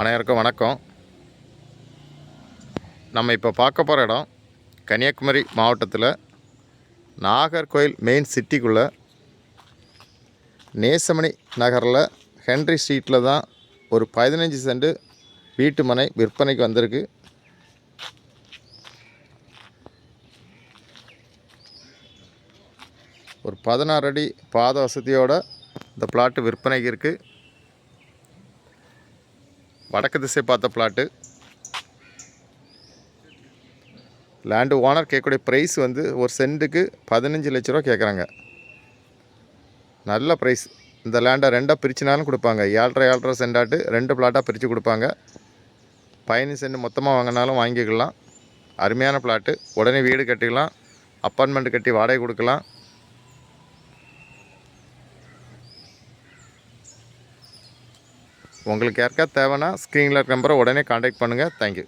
அனைவருக்கும் வணக்கம். நம்ம இப்போ பார்க்க போகிற இடம் கன்னியாகுமரி மாவட்டத்தில் நாகர்கோயில் மெயின் சிட்டிக்குள்ளே நேசமணி நகரில் ஹென்ரி ஸ்ட்ரீட்டில் தான் ஒரு பதினஞ்சு சென்ட் வீட்டு மனை விற்பனைக்கு வந்திருக்கு. ஒரு பதினாறு அடி பாத வசதியோட இந்த பிளாட்டு விற்பனைக்கு இருக்குது வடக்கு திசை பார்த்த பிளாட்டு லேண்டு ஓனர் கேட்கக்கூடிய ப்ரைஸ் வந்து ஒரு சென்ட்டுக்கு பதினஞ்சு லட்ச ரூபா கேட்குறாங்க. நல்ல ப்ரைஸ் இந்த லேண்டை ரெண்டாக பிரிச்சுனாலும் கொடுப்பாங்க. ஏழ்ரை ஏழ்ரை சென்டாட்டு ரெண்டு பிளாட்டாக பிரித்து கொடுப்பாங்க. பதினஞ்சு சென்ட் மொத்தமாக வாங்கினாலும் வாங்கிக்கலாம். அருமையான பிளாட்டு உடனே வீடு கட்டிக்கலாம். அப்பார்ட்மெண்ட் கட்டி வாடகை கொடுக்கலாம். உங்களுக்கு யாருக்கா தேவைன்னா ஸ்க்ரீனில் இருக்க நம்பரை உடனே காண்டாக்ட் பண்ணுங்கள் தேங்க்யூ